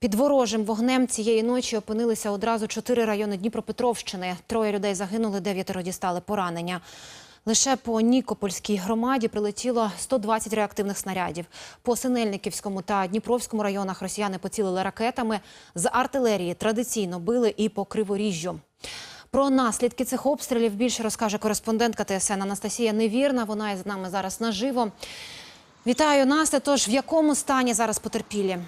Під ворожим вогнем цієї ночі опинилися одразу чотири райони Дніпропетровщини. Троє людей загинули, дев'ятеро дістали поранення. Лише по Нікопольській громаді прилетіло 120 реактивних снарядів. По Синельниківському та Дніпровському районах росіяни поцілили ракетами. З артилерії традиційно били і по Криворіжжю. Про наслідки цих обстрілів більше розкаже кореспондентка ТСН Анастасія Невірна. Вона із нами зараз наживо. Вітаю, Настя. Тож в якому стані зараз потерпілі?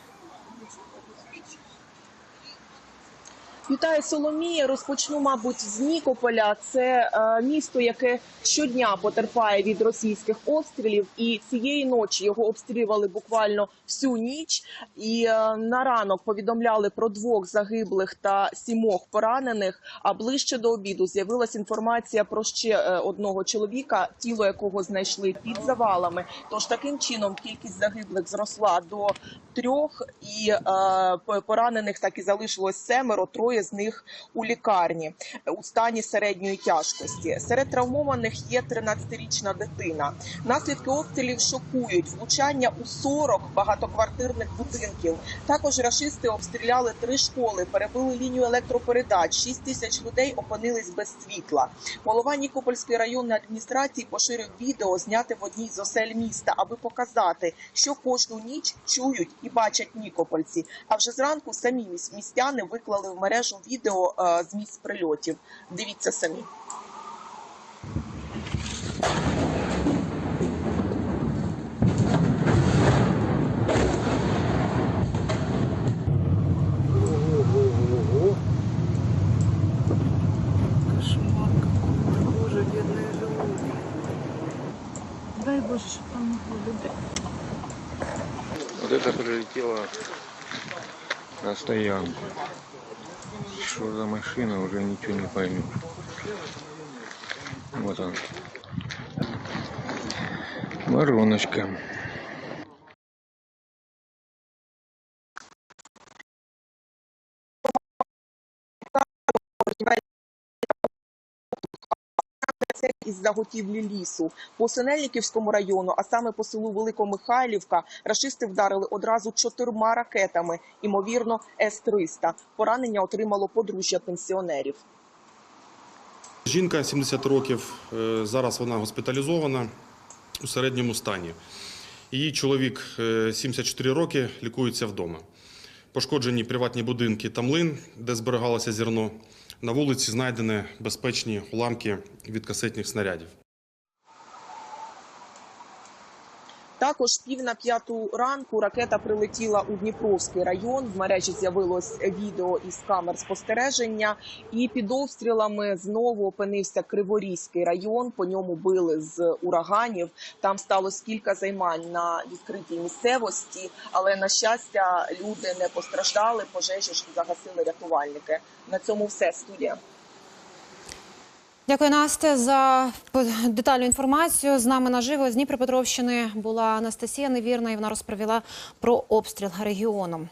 Вітаю Соломія. Розпочну, мабуть, з Нікополя. Це е, місто, яке щодня потерпає від російських обстрілів, і цієї ночі його обстрілювали буквально всю ніч. І е, на ранок повідомляли про двох загиблих та сімох поранених. А ближче до обіду з'явилася інформація про ще е, одного чоловіка, тіло якого знайшли під завалами. Тож таким чином кількість загиблих зросла до трьох, і е, по- поранених так і залишилось семеро. Троє з них у лікарні у стані середньої тяжкості. Серед травмованих є 13-річна дитина. Наслідки обстрілів шокують влучання у 40 багатоквартирних будинків. Також рашисти обстріляли три школи, перебили лінію електропередач. 6 тисяч людей опинились без світла. Голова Нікопольської районної адміністрації поширив відео, зняте в одній з осель міста, аби показати, що кожну ніч чують і бачать нікопольці. А вже зранку самі міс- містяни виклали в мережу відео е, з місць прильотів. Дивіться самі. Ого-го-го. Кошмар какой-то. Боже, бедные животные. Дай Боже, щоб там не було людей. Вот это прилетело на стоянку. Что за машина, уже ничего не поймешь. Вот он. Вороночка. Це із заготівлі лісу по Синельниківському району, а саме по селу Великомихайлівка, рашисти вдарили одразу чотирма ракетами, імовірно, С-300. Поранення отримало подружжя пенсіонерів. Жінка 70 років, е, зараз вона госпіталізована у середньому стані. Її чоловік е, 74 роки лікується вдома. Пошкоджені приватні будинки та млин, де зберігалося зерно. На вулиці знайдені безпечні уламки від касетних снарядів. Також пів на п'яту ранку ракета прилетіла у Дніпровський район. В мережі з'явилось відео із камер спостереження. І під обстрілами знову опинився Криворізький район. По ньому били з ураганів. Там сталося кілька займань на відкритій місцевості, але на щастя люди не постраждали. Пожежі ж загасили рятувальники. На цьому все студія. Дякую, Настя, за детальну інформацію. З нами наживо з Дніпропетровщини була Анастасія Невірна, і вона розповіла про обстріл регіоном.